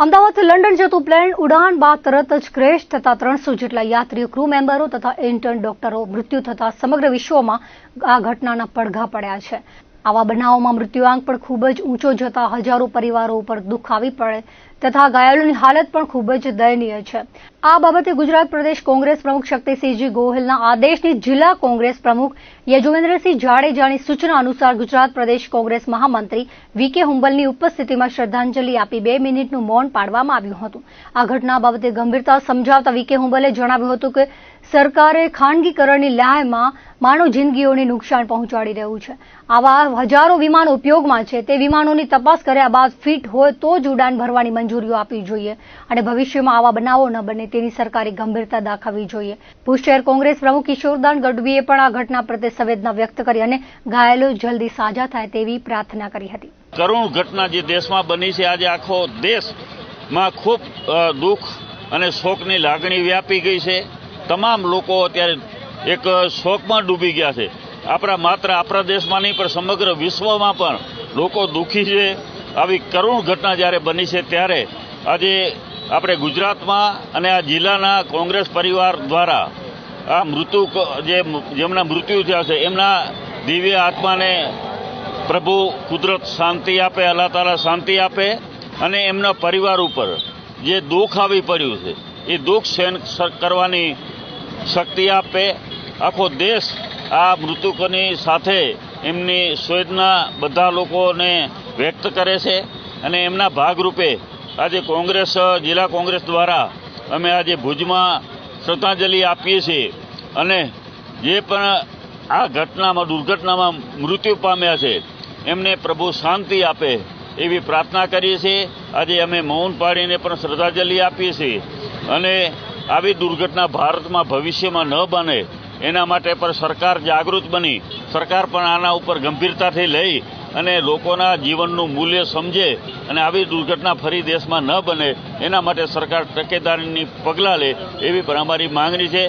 અમદાવાદથી લંડન જતું પ્લેન ઉડાન બાદ તરત જ ક્રેશ થતા ત્રણસો જેટલા યાત્રીઓ ક્રૂ મેમ્બરો તથા ઇન્ટર્ન ડોક્ટરો મૃત્યુ થતા સમગ્ર વિશ્વમાં આ ઘટનાના પડઘા પડ્યા છે. આવા બનાવોમાં મૃત્યુઆંક પણ ખૂબ જ ઊંચો જતા હજારો પરિવારો ઉપર દુઃખ આવી પડે તથા ઘાયલોની હાલત પણ ખૂબ જ દયનીય છે. આ બાબતે ગુજરાત પ્રદેશ કોંગ્રેસ પ્રમુખ શક્તિસિંહજી ગોહિલના આદેશની જિલ્લા કોંગ્રેસ પ્રમુખ યજુવેન્દ્રસિંહ જાડેજાની સૂચના અનુસાર ગુજરાત પ્રદેશ કોંગ્રેસ મહામંત્રી વી હુંબલની ઉપસ્થિતિમાં શ્રદ્ધાંજલિ આપી બે મિનિટનું મૌન પાડવામાં આવ્યું હતું. આ ઘટના બાબતે ગંભીરતા સમજાવતા વી હુંબલે જણાવ્યું હતું કે સરકારે ખાનગીકરણની લ્હાયમાં માનવ જિંદગીઓને નુકસાન પહોંચાડી રહ્યું છે. આવા હજારો વિમાન ઉપયોગમાં છે. તે વિમાનોની તપાસ કર્યા બાદ ફિટ હોય તો જ ઉડાન ભરવાની મંજૂરીઓ આપવી જોઈએ અને ભવિષ્યમાં આવા બનાવો ન બને તેની સરકારે ગંભીરતા દાખવવી જોઈએ. ભુજ શહેર કોંગ્રેસ પ્રમુખ કિશોરદાન ગઢવીએ પણ આ ઘટના પ્રત્યે સંવેદના વ્યક્ત કરી અને ઘાયલો જલ્દી સાજા થાય તેવી પ્રાર્થના કરી હતી. કરુણ ઘટના જે દેશમાં બની છે, આજે આખો દેશમાં ખૂબ દુઃખ અને શોકની લાગણી વ્યાપી ગઈ છે. તમામ લોકો અત્યારે એક શોકમાં ડૂબી ગયા છે. આપણા માત્ર આપણા દેશમાં નહીં, પણ સમગ્ર વિશ્વમાં પણ લોકો દુઃખી છે. આવી કરુણ ઘટના જ્યારે બની છે ત્યારે આજે આપણે ગુજરાતમાં અને આ જિલ્લાના કોંગ્રેસ પરિવાર દ્વારા આ મૃત્યુ જેમના મૃત્યુ થયા છે, એમના દિવ્ય આત્માને પ્રભુ કુદરત શાંતિ આપે, અલ્લાહ તાલા શાંતિ આપે અને એમના પરિવાર ઉપર જે દુઃખ આવી પડ્યું છે, એ દુઃખ સહન કરવાની શક્તિ આપે. આખો દેશ આ મૃતકોની સાથે એમની સંવેદના બધા લોકોને વ્યક્ત કરે છે અને એમના ભાગરૂપે આજે કોંગ્રેસ, જિલ્લા કોંગ્રેસ દ્વારા અમે આજે ભુજમાં શ્રદ્ધાંજલિ આપીએ છીએ અને જે પણ આ ઘટનામાં, દુર્ઘટનામાં મૃત્યુ પામ્યા છે, એમને પ્રભુ શાંતિ આપે એવી પ્રાર્થના કરીએ છીએ. આજે અમે મૌન પાડીને પણ શ્રદ્ધાંજલિ આપીએ છીએ અને આવી દુર્ઘટના ભારતમાં ભવિષ્યમાં ન બને, એના માટે પણ સરકાર જાગૃત બની, સરકાર પણ આના ઉપર ગંભીરતાથી લઈ અને લોકોના જીવનનું મૂલ્ય સમજે અને આવી દુર્ઘટના ફરી દેશમાં ન બને, એના માટે સરકાર તકેદારીની પગલાં લે એવી પણ અમારી માંગણી છે.